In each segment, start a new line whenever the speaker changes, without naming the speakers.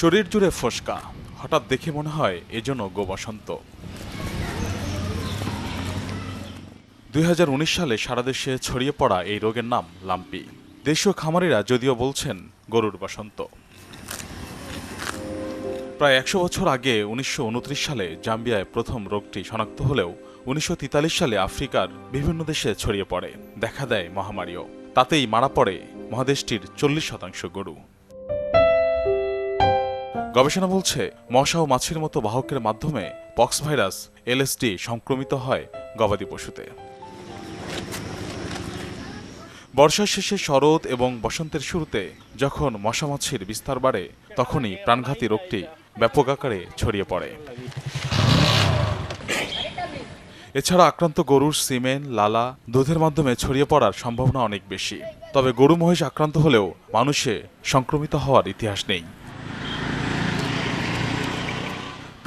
শরীর জুড়ে ফোসকা। হঠাৎ দেখে মনে হয় এজন্য গো বসন্ত দুই সালে সারা দেশে ছড়িয়ে পড়া এই রোগের নাম লাম্পি। দেশীয় খামারিরা যদিও বলছেন গরুর বসন্ত। প্রায় একশো বছর আগে উনিশশো উনত্রিশ সালে জাম্বিয়ায় প্রথম রোগটি শনাক্ত হলেও উনিশশো তেতাল্লিশ সালে আফ্রিকার বিভিন্ন দেশে ছড়িয়ে পড়ে, দেখা দেয় মহামারীও। তাতেই মারা পড়ে মহাদেশটির চল্লিশ শতাংশ গরু। গবেষণা বলছে, মশা ও মাছির মতো বাহকের মাধ্যমে পক্স ভাইরাস, এলএসডি সংক্রমিত হয় গবাদি পশুতে। বর্ষার শেষে শরৎ এবং বসন্তের শুরুতে যখন মশা মাছির বিস্তার বাড়ে, তখনই প্রাণঘাতী রোগটি ব্যাপক আকারে ছড়িয়ে পড়ে। এছাড়া আক্রান্ত গরুর সিমেন, লালা দুধের মাধ্যমে ছড়িয়ে পড়ার সম্ভাবনা অনেক বেশি। তবে গরু মহিষ আক্রান্ত হলেও মানুষে সংক্রমিত হওয়ার ইতিহাস নেই।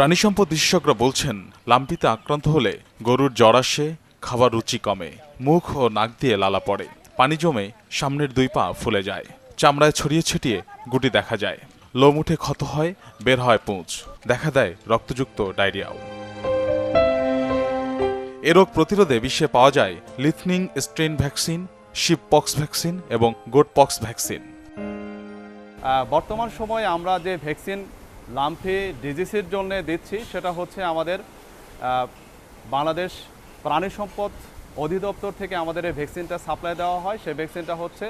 প্রাণী সম্পদ বিশেষজ্ঞরা বলছেন, লাম্পিতে আক্রান্ত হলে গরুর জ্বর আসে খাবার রুচি কমে, মুখ ও নাক দিয়ে লালা পড়ে, পানি জমে, সামনের দুই পা ফুলে যায়, চামড়ায় ছড়িয়ে ছিটিয়ে গুটি দেখা যায়, লোম উঠে ক্ষত হয়, বের হয় পুঁজ দেখা দেয় রক্তযুক্ত ডায়রিয়াও। এ রোগ প্রতিরোধে বিশ্বে পাওয়া যায় লিথনিং strain vaccine, sheep pox vaccine এবং গোট পক্স ভ্যাকসিন।
বর্তমান সময়ে আমরা যে ভ্যাকসিন লাম্পি ডিজিসের জন্য দিচ্ছি, সেটা হচ্ছে আমাদের বাংলাদেশ প্রাণী সম্পদ অধিদপ্তর থেকে আমাদের এই ভ্যাকসিনটা সাপ্লাই দেওয়া হয়। সেই ভ্যাকসিনটা হচ্ছে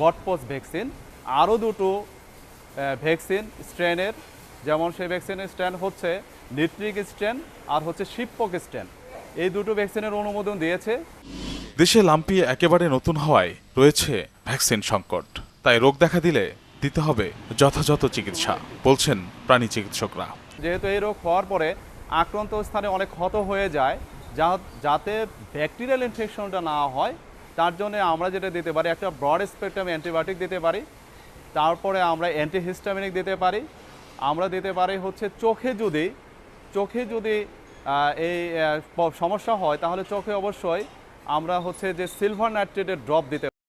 গটপোস ভ্যাকসিন। আরও দুটো ভ্যাকসিন স্ট্রেনের যেমন সেই ভ্যাকসিনের স্ট্রেন হচ্ছে নিট্রিক স্ট্রেন আর হচ্ছে শিপপক স্ট্রেন এই দুটো ভ্যাকসিনের অনুমোদন দিয়েছে।
দেশে লাম্পি একেবারে নতুন হওয়ায় রয়েছে ভ্যাকসিন সংকট। তাই রোগ দেখা দিলে দিতে হবে যথাযথ চিকিৎসা, বলছেন প্রাণী চিকিৎসকরা।
যেহেতু এই রোগ হওয়ার পরে আক্রান্ত স্থানে অনেক ক্ষত হয়ে যায়, যা, যাতে ব্যাকটেরিয়াল ইনফেকশনটা না হয়, তার জন্য আমরা যেটা দিতে পারি, একটা ব্রড স্পেকট্রাম অ্যান্টিবায়োটিক দিতে পারি, তারপরে আমরা অ্যান্টিহিস্টামিনিক দিতে পারি, আমরা দিতে পারি হচ্ছে চোখে যদি চোখে যদি এই সমস্যা হয়, তাহলে চোখে অবশ্যই আমরা হচ্ছে যে সিলভার নাইট্রেটের ড্রপ দিতে